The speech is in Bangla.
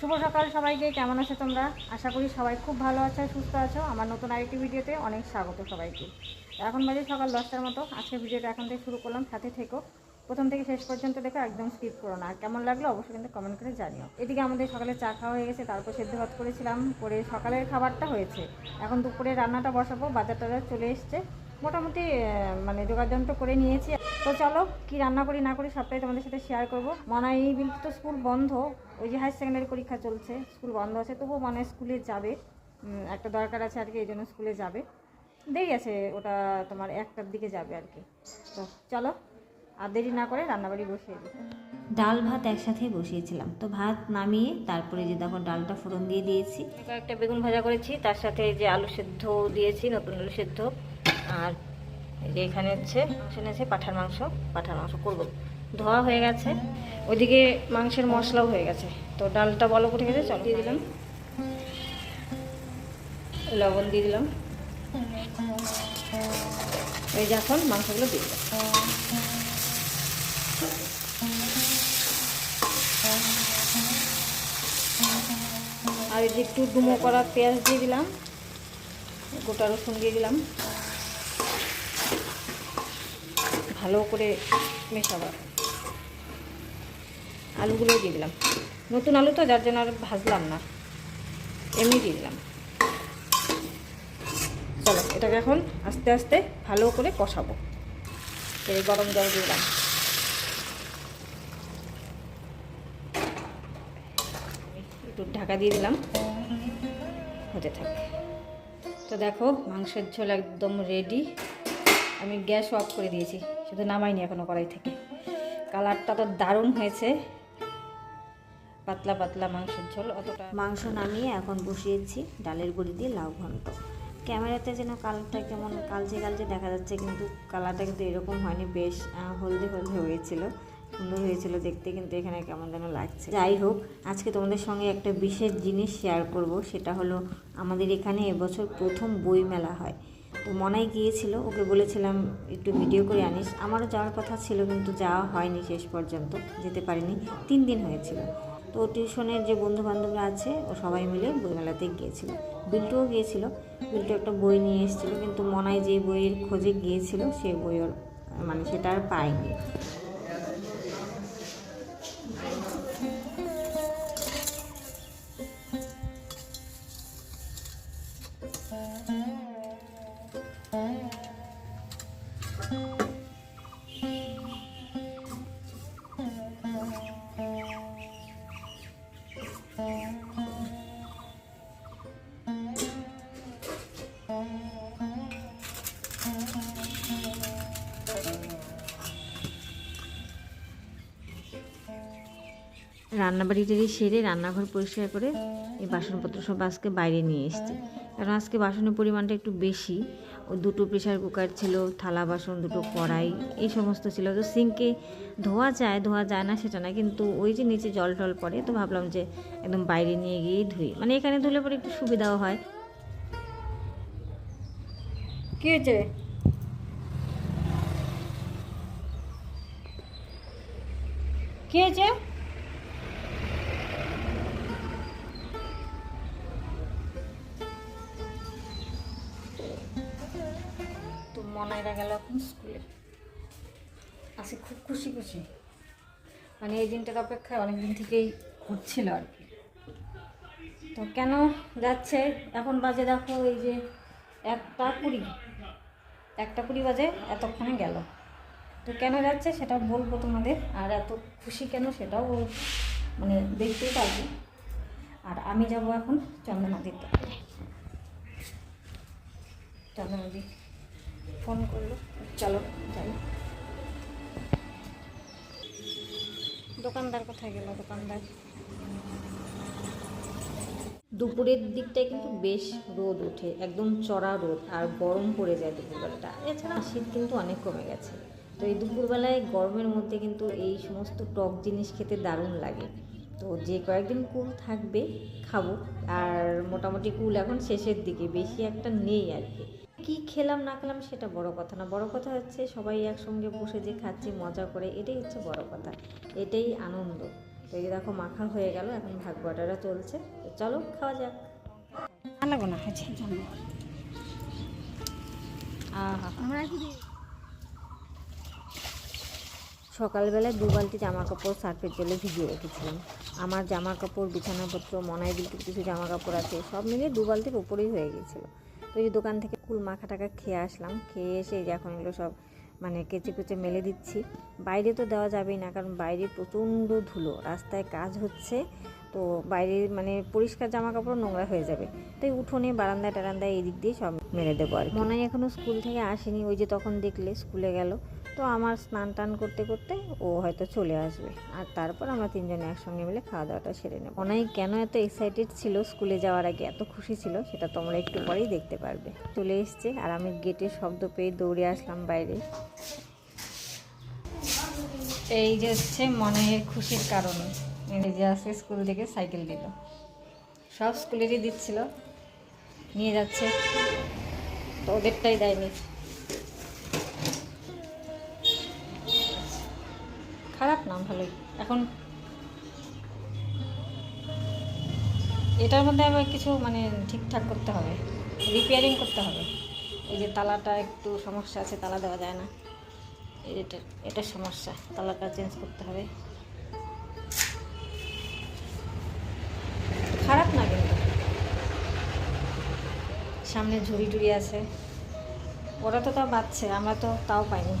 শুভ সকাল সবাইকে, কেমন আছো তোমরা? আশা করি সবাই খুব ভালো আছো, সুস্থ আছো। আমার নতুন আরেকটি ভিডিওতে অনেক স্বাগত সবাইকে। এখন বাজে সকাল দশটার মতো। আজকে ভিডিওটা এখন থেকে শুরু করলাম, সাথে থেকো। প্রথম থেকে শেষ পর্যন্ত দেখো, একদম স্কিপ করো না। কেমন লাগল অবশ্যই কিন্তু কমেন্ট করে জানিও। এদিকে আমাদের সকালে চা খাওয়া হয়ে গেছে, তারপর সেদ্ধ ভাত করেছিলাম, করে সকালের খাবারটা হয়েছে। এখন দুপুরে রান্নাটা বসাবো বাজার টাজার চলে এসছে। মোটামুটি মানে যোগাযন্ত্র করে নিয়েছি। তো চলো কি রান্না করি না করি সবটাই তোমাদের সাথে শেয়ার করব। মনে হয় এই বিল তো স্কুল বন্ধ। ওই যে হায়ার সেকেন্ডারি পরীক্ষা চলছে স্কুল বন্ধ আছে। তবুও মনে স্কুলে যাবে। একটা দরকার আছে আর কি এই জন্য স্কুলে যাবে। দেরি আছে ওটা তোমার একটার দিকে যাবে আর কি। তো চলো আর দেরি না করে রান্নাবাড়ি বসিয়ে দিই। ডাল ভাত একসাথে বসিয়েছিলাম। তো ভাত নামিয়ে তারপরে যে দেখো ডালটা ফোড়ন দিয়ে দিয়েছি। কয়েকটা বেগুন ভাজা করেছি তার সাথে যে আলু সেদ্ধ দিয়েছি নতুন আলু সেদ্ধ। আর এই যে এখানে হচ্ছে মাংস এনেছে পাঠার মাংস পাঠার মাংস করব। ধোয়া হয়ে গেছে। ওইদিকে মাংসের মশলাও হয়ে গেছে। তো ডালটা বলো উঠে গেছে? চল। দিয়ে দিলাম। লবণ দিয়ে দিলাম। এই যে এখন মাংসগুলো দিয়ে দিলাম। আর এই যে একটু ডুমো করা পেঁয়াজ দিয়ে দিলাম। গোটা রসুন দিয়ে দিলাম। ভালো করে মেশাবো আলুগুলো দিয়ে দিলাম। নতুন আলু তো, যার জন্য আর ভাজলাম না। এমনি দিয়ে দিলাম। চলো, এটাকে এখন আস্তে আস্তে ভালো করে কষাবো। এই গরম জল দিলাম। একটু ঢাকা দিয়ে দিলাম। হতে থাকে। তো দেখো, মাংসের ঝোল একদম রেডি আমি গ্যাস অফ করে দিয়েছি। শুধু নামাইনি এখনও কড়াই থেকে। কালারটা তো দারুণ হয়েছে। পাতলা পাতলা মাংসের ঝোল, অতটা মাংস নামিয়ে এখন বসিয়েছি ডালের বড়ি দিয়ে লাউ ঘন্ট। ক্যামেরাতে যেন কালারটা কেমন কালচে কালচে দেখা যাচ্ছে, কিন্তু কালারটা কিন্তু এরকম হয়নি। বেশ হলদে হলদে হয়েছিল, সুন্দর হয়েছিল দেখতে, কিন্তু এখানে কেমন যেন লাগছে। যাই হোক, আজকে তোমাদের সঙ্গে একটা বিশেষ জিনিস শেয়ার করব, সেটা হলো আমাদের এখানে এবছর প্রথম বই মেলা হয়। তো মনাই গিয়েছিল, ওকে বলেছিলাম, একটু ভিডিও করে আনিস। আমারও যাওয়ার কথা ছিল, কিন্তু যাওয়া হয়নি শেষ পর্যন্ত, যেতে পারিনি। তিন দিন হয়েছিল। তো টিউশনের যে বন্ধু বান্ধবরা আছে, ও সবাই মিলে বইমেলাতে গিয়েছিল। বিল্টুও গিয়েছিল। বিল্টু একটা বই নিয়ে এসেছিল, কিন্তু মনায় যে বইয়ের খোঁজে গিয়েছিল সেই বই ওর মানে সেটা আর পায়নি। রান্নাবাড়িটা সেরে রান্নাঘর পরিষ্কার করে এই বাসনপত্র সব আজকে বাইরে নিয়ে এসেছি। কারণ আজকে বাসনের পরিমাণটা একটু বেশি। ও দুটো প্রেশার কুকার ছিল, থালা বাসন, দুটো কড়াই, এই সমস্ত ছিল। তো সিঙ্কে ধোয়া যায় ধোয়া যায় না সেটা না, কিন্তু ওই যে নিচে জল টল পড়ে, তো ভাবলাম যে একদম বাইরে নিয়ে গিয়েই ধুই। মানে এখানে ধুলে পরে একটু সুবিধাও হয়। কি হয়েছে? কি হয়েছে? মনাইরা গেল এখন স্কুলে। আসে খুব খুশি খুশি। মানে এই দিনটার অপেক্ষায় অনেক দিন থেকেই হচ্ছিল আর কি। তো কেন যাচ্ছে? এখন বাজে দেখো এই যে একটা কুড়ি। একটা কুড়ি বাজে এতক্ষণে গেল। তো কেন যাচ্ছে সেটা বলব তোমাদের। আর এত খুশি কেন সেটাও মানে দেখতেই পারব। আর আমি যাব এখন চন্দনাদির চন্দনাদি ফোন করল। চলো, যাই। দোকানদার কোথায় গেল, দোকানদার? দুপুরের দিকটায় কিন্তু বেশ রোদ ওঠে, একদম চড়া রোদ, আর গরম পড়ে যায় দুপুরবেলাটা। এছাড়া শীত কিন্তু অনেক কমে গেছে। তো এই দুপুরবেলায় গরমের মধ্যে কিন্তু এই সমস্ত টক জিনিস খেতে দারুণ লাগে। তো যে কয়েকদিন কুল থাকবে, খাব। আর মোটামুটি কুল এখন শেষের দিকে, বেশি একটা নেই আর কি। কি খেলাম না খেলাম সেটা বড় কথা না। বড় কথা হচ্ছে সবাই একসঙ্গে বসে যে খাচ্ছি মজা করে এটাই হচ্ছে বড় কথা। এটাই আনন্দ। তো এই দেখো মাখা হয়ে গেল এখন ভাগ বাটারা চলছে। তো চলো খাওয়া যাক। ভালো না আছে আমরা সকালবেলায় দু বালতি জামা কাপড় সার্ফের জলে ভিজিয়ে রেখেছিলাম। আমার জামা কাপড় বিছানাপত্র মনাই বিলটির কিছু জামা কাপড় আছে সব মিলিয়ে দু বালতির উপরেই হয়ে গিয়েছিল তো এই দোকান থেকে কুল মাখা টাকা খেয়ে আসলাম। খেয়ে এসে এখন এগুলো সব মানে কেচে কুচে মেলে দিচ্ছি। বাইরে তো দেওয়া যাবেই না, কারণ বাইরে প্রচণ্ড ধুলো, রাস্তায় কাজ হচ্ছে। তো বাইরে মানে পরিষ্কার জামা কাপড় নোংরা হয়ে যাবে। তাই উঠোনে বারান্দায় টারান্দায় এই দিক দিয়ে সব মেলে দেবো আর মনে হয় এখনও স্কুল থেকে আসেনি, ওই যে তখন দেখলে স্কুলে গেল। তো আমার স্নান টান করতে করতে ও হয়তো চলে আসবে। আর তারপর আমরা তিনজনে একসঙ্গে মিলে খাওয়া দাওয়াটা সেরে নেব। অনাই কেন এত এক্সাইটেড ছিল স্কুলে যাওয়ার আগে, এত খুশি ছিল, সেটা তোমরা একটু পরেই দেখতে পারবে। চলে এসছে আর আমি গেটের শব্দ পেয়ে দৌড়ে আসলাম বাইরে। এই যে হচ্ছে মনের খুশির কারণ। এই যে আজকে স্কুল থেকে সাইকেল দিল সব স্কুলেরই দিচ্ছিল। নিয়ে যাচ্ছে। তো ওদেরটাই দেয়নি। খারাপ না, ভালোই। এখন এটার মধ্যে আবার কিছু মানে ঠিকঠাক করতে হবে রিপেয়ারিং করতে হবে। এই যে তালাটা একটু সমস্যা আছে, তালা দেওয়া যায় না। এটা এটা সমস্যা, তালাটা চেঞ্জ করতে হবে। খারাপ না কিন্তু। সামনে ঝুড়ি টুড়ি আছে। ওরা তো তাও বাঁচছে আমরা তো তাও পাইনি।